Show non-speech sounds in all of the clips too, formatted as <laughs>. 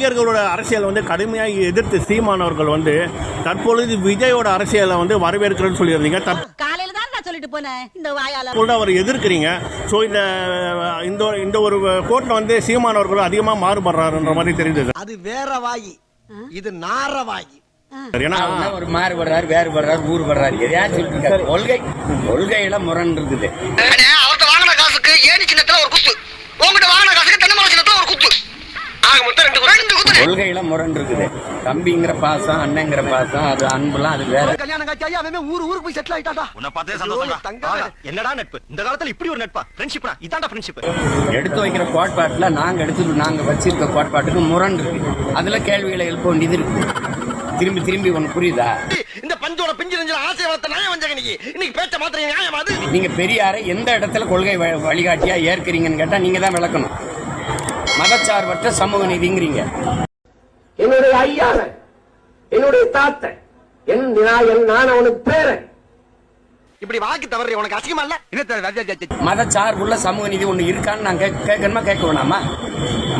நடிகர்களோட அரசியல் வந்து கடுமையாக எதிர்த்து சீமான் அவர்கள் வந்து தற்பொழுது விஜயோட அரசியலை வந்து வரவேற்கிறேன்னு சொல்லியிருந்தீங்க. காலையில தான் நான் சொல்லிட்டு போனேன். இந்த வாயால. தற்பொழுது அவர் எதிர்க்கிறீங்க. ஸோ இந்த இந்த இந்த ஒரு கோர்ட்டில் வந்து சீமான் அவர்கள் அதிகமாக மாறுபடுறாருன்ற மாதிரி தெரிந்தது. அது வேற வாயி. இது நார வாயி. ஒரு மாறுபடுறாரு வேறுபடுறாரு ஊறுபடுறாரு எதையாச்சும் சொல்லிட்டு. கொள்கை கொள்கையில முரண் இருக்குது அவர்கிட்ட வாங்கின காசுக்கு ஏணி சின்னத்துல ஒரு குத்து உங்ககிட்ட வாங்கின காசுக்கு தென்னை மரம் சின்னத்துல ஒரு குத்து ஆக மொத்தம் ரெண்டு குத்து ரெண்டு குத்து கொள்கையில முரண் இருக்குது. தம்பிங்கிற பாசம் அண்ணங்கிற பாசம் அது அன்புலாம் அது வேற. கல்யாணம் காட்சி ஐயா அவன் ஊர் ஊருக்கு போய் செட்டில் ஆயிட்டாடா உன்னை பார்த்தே சந்தோஷம்டா. தங்க என்னடா நட்பு? இந்த காலத்துல இப்படி ஒரு நட்பா? ஃப்ரெண்ட்ஷிப்னா இதான்டா ஃப்ரெண்ட்ஷிப் எடுத்து வைக்கிற கோட்பாட்டுல நாங்க எடுத்து நாங்க வச்சிருக்க கோட்பாட்டுக்கு முரண் இருக்கு அதுல கேள்விகளை எழுப்ப வேண்டியது இருக்கு திரும்பி திரும்பி ஒண்ணு புரியுதா? இந்த பஞ்சோட பிஞ்சு நெஞ்சில ஆசை வளர்த்த நியாயம் வந்தாங்க இன்னைக்கு இன்னைக்கு பேச்ச மாத்திரம் நியாயம் அது? நீங்க பெரியாரை எந்த இடத்துல கொள்கை வழிகாட்டியா ஏற்கிறீங்கன்னு கேட்டா நீங்க தான் விளக்கணும். மதச்சார்பற்ற சமூக நீதிங்கிறீங்க. என்னுடைய ஐயாவன் என்னுடைய தாத்தன் என் என் நான் அவனுக்கு பேரன் இப்படி வாக்கு தவறு உனக்கு அசிங்கமா இல்ல? மதச்சார்புள்ள சமூக நீதி ஒண்ணு இருக்கான்னு நான் கேட்க- கேட்கணுமா கேட்க வேணாமா?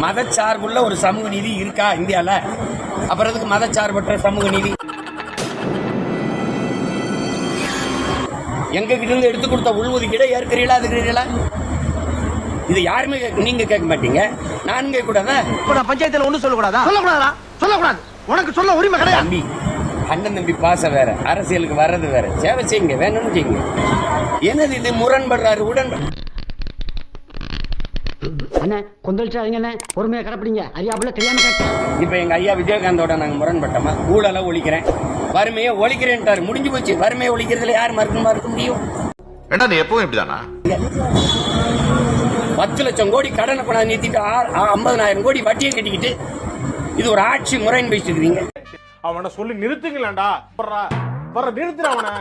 மதச்சார்புள்ள ஒரு சமூக நீதி இருக்கா இந்தியால? அப்புறம் எதுக்கு மதச்சார்பற்ற சமூக நீதி? எங்க கிட்ட இருந்து எடுத்து கொடுத்த உள்ஒதுக்கீடை ஏற்கிறீங்களா அதுக்கிறீங்களா இது யாருமே நீங்க கேட்க மாட்டீங்க. நானும் கேட்க கூடாதா நான் பஞ்சாயத்துல ஒண்ணு சொல்லக்கூடாதா? சொல்லக்கூடாதா? சொல்லக்கூடாது. உனக்கு சொல்ல உரிமை கிடையாது. தம்பி அண்ணன் தம்பி பாச வேற. அரசியலுக்கு வர்றது வேற. சேவை செய்யுங்க வேணும்னு செய்யுங்க. என்னது இது முரண்படுறாரு உடன்படு அண்ணே கொந்தளிச்சாதீங்க பொறுமையா கிடப்பிடிங்க. அறியாப்புல தெரியாம கேட்டேன். இப்ப எங்க ஐயா விஜயகாந்தோட நாங்க முரண்பட்டோமா? ஊழல ஒழிக்கிறேன். வறுமையை ஒழிக்கிறேன்ட்டாரு. முடிஞ்சு போச்சு. வறுமையை ஒழிக்கிறதுல யார் மறுக்க மறுக்க முடியும்? ஏண்டா நீ எப்பவும் இப்படிதானா? பத்து லட்சம் கோடி கடனை கொண்டாந்து நிறுத்திட்டு ஐம்பதனாயிரம் கோடி வட்டியை கட்டிக்கிட்டு இது ஒரு ஆட்சி முறைன்னு பேசிட்டு இருக்கீங்க. அவனை சொல்லி நிறுத்துங்களேன்டா வர்றா நிறுத்துற அவனை.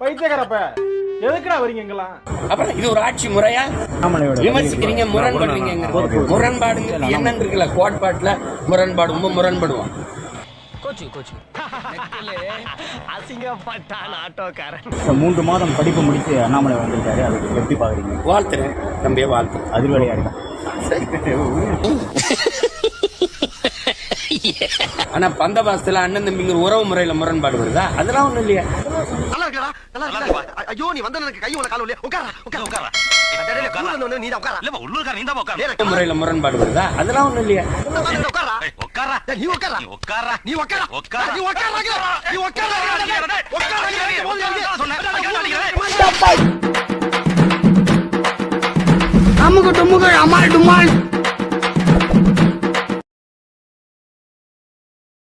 பைத்தியக்காரப்ப. எதுக்குடா வரீங்க இங்கெல்லாம்? அப்புறம் இது ஒரு ஆட்சி முறையா? விமர்சிக்கிறீங்க முரண்படுறீங்க முரண்பாடுங்கிறது என்னன்னு இருக்குல்ல கோட்பாட்டுல முரண்பாடு ரொம்ப முரண்படுவோம் <laughs> மூன்று மாதம் படிப்பு முடித்து அண்ணாமலை வந்திருக்காரு. அதுக்கு எப்படி பாக்குறீங்க வாழ்த்துறேன். தம்பியை வாழ்த்துறேன் அதிர்வலையா இருக்கா <laughs> ஆனா பந்தபாசத்துல அண்ணன் தம்பிங்கிற உறவு முறையில முரண்பாடு வருதா? அதெல்லாம் ஒண்ணும் இல்லையா. நல்லா இருக்கா நல்லா இருக்கா ஐயோ நீ வந்த எனக்கு கை உன கால இல்லையா உட்காரா உட்கார உட்கார. நீ தான் உட்காரா. இல்ல உள்ளூர்கார நீ தான் உட்கார உறவு முறையில முரண்பாடு வருதா? அதெல்லாம் ஒண்ணும் இல்லையா. உட்காரா. நீ உட்காரா நீ உட்காரா நீ உட்காரா உட்காரா. நீ உட்காரா நீ உட்காரா சொன்னேன் அமுக டுமுக அமால் டுமால்